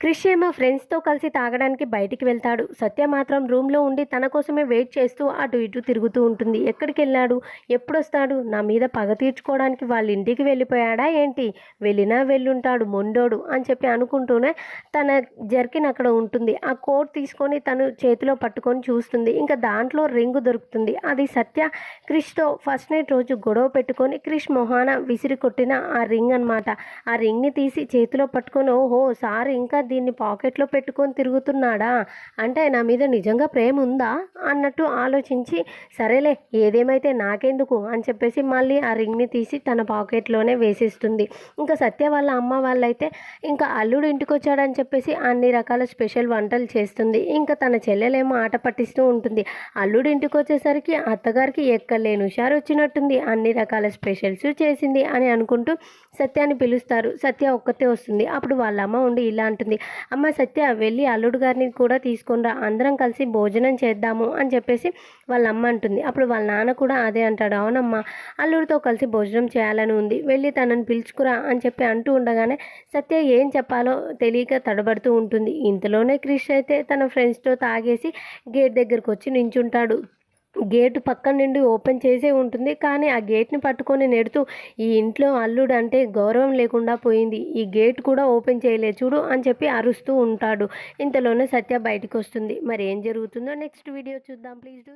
క్రిష్ ఏమో ఫ్రెండ్స్తో కలిసి తాగడానికి బయటికి వెళ్తాడు. సత్య మాత్రం రూమ్లో ఉండి తన కోసమే వెయిట్ చేస్తూ అటు ఇటు తిరుగుతూ ఉంటుంది. ఎక్కడికి వెళ్ళాడు? ఎప్పుడు వస్తాడు నా మీద పగ తీర్చుకోవడానికి వాళ్ళ ఇంటికి వెళ్ళిపోయాడా ఏంటి? వెళ్ళినా వెళ్ళుంటాడు మొండోడు అని చెప్పి అనుకుంటూనే తన జర్కిన్ అక్కడ ఉంటుంది. ఆ కోట్ తీసుకొని తను చేతిలో పట్టుకొని చూస్తుంది. ఇంకా దాంట్లో రింగు దొరుకుతుంది. అది సత్య క్రిష్తో ఫస్ట్ నైట్ రోజు గొడవ పెట్టుకొని క్రిష్ మొహాన విసిరి కొట్టిన ఆ రింగ్ అనమాట ఆ రింగ్ని తీసి చేతిలో పట్టుకొని ఓహో సార్ ఇంకా దీన్ని పాకెట్లో పెట్టుకొని తిరుగుతున్నాడా? అంటే నా మీద నిజంగా ప్రేమ ఉందా? అన్నట్టు ఆలోచించి సరేలే ఏదేమైతే నాకెందుకు? అని చెప్పేసి మళ్ళీ ఆ రింగ్ని తీసి తన పాకెట్లోనే వేసేస్తుంది. ఇంకా సత్య వాళ్ళ అమ్మ వాళ్ళైతే ఇంకా అల్లుడు ఇంటికి వచ్చాడని చెప్పేసి అన్ని రకాల స్పెషల్ వంటలు చేస్తుంది. ఇంకా తన చెల్లెలేమో ఆట పట్టిస్తూ ఉంటుంది. అల్లుడు ఇంటికి వచ్చేసరికి అత్తగారికి ఎక్కలేని హుషారు వచ్చినట్టుంది అన్ని రకాల స్పెషల్స్ చేసింది అని అనుకుంటూ సత్యాన్ని పిలుస్తారు. సత్య ఒక్కతే వస్తుంది. అప్పుడు వాళ్ళ అమ్మ ఉండి ఇలా అంటుంది. అమ్మ సత్య వెళ్ళి అల్లుడు గారిని కూడా తీసుకొని రా. అందరం కలిసి భోజనం చేద్దాము అని చెప్పేసి వాళ్ళ అమ్మ అంటుంది. అప్పుడు వాళ్ళ నాన్న కూడా అదే అంటాడు. అవునమ్మా అల్లుడితో కలిసి భోజనం చేయాలని ఉంది. వెళ్ళి తనని పిలుచుకురా అని చెప్పి అంటూ ఉండగానే సత్య ఏం చెప్పాలో తెలియక తడబడుతూ ఉంటుంది. ఇంతలోనే క్రిష్ అయితే తన ఫ్రెండ్స్తో తాగేసి గేట్ దగ్గరకు వచ్చి నించుంటాడు. గేటు పక్క నుండి ఓపెన్ చేసే ఉంటుంది. కానీ ఆ గేట్ని పట్టుకొని నెడుతూ ఈ ఇంట్లో అల్లుడు అంటే గౌరవం లేకుండా పోయింది. ఈ గేట్ కూడా ఓపెన్ చేయలే చూడు అని చెప్పి అరుస్తూ ఉంటాడు. ఇంతలోనే సత్య బయటకు వస్తుంది. మరి ఏం జరుగుతుందో నెక్స్ట్ వీడియో చూద్దాం. Please do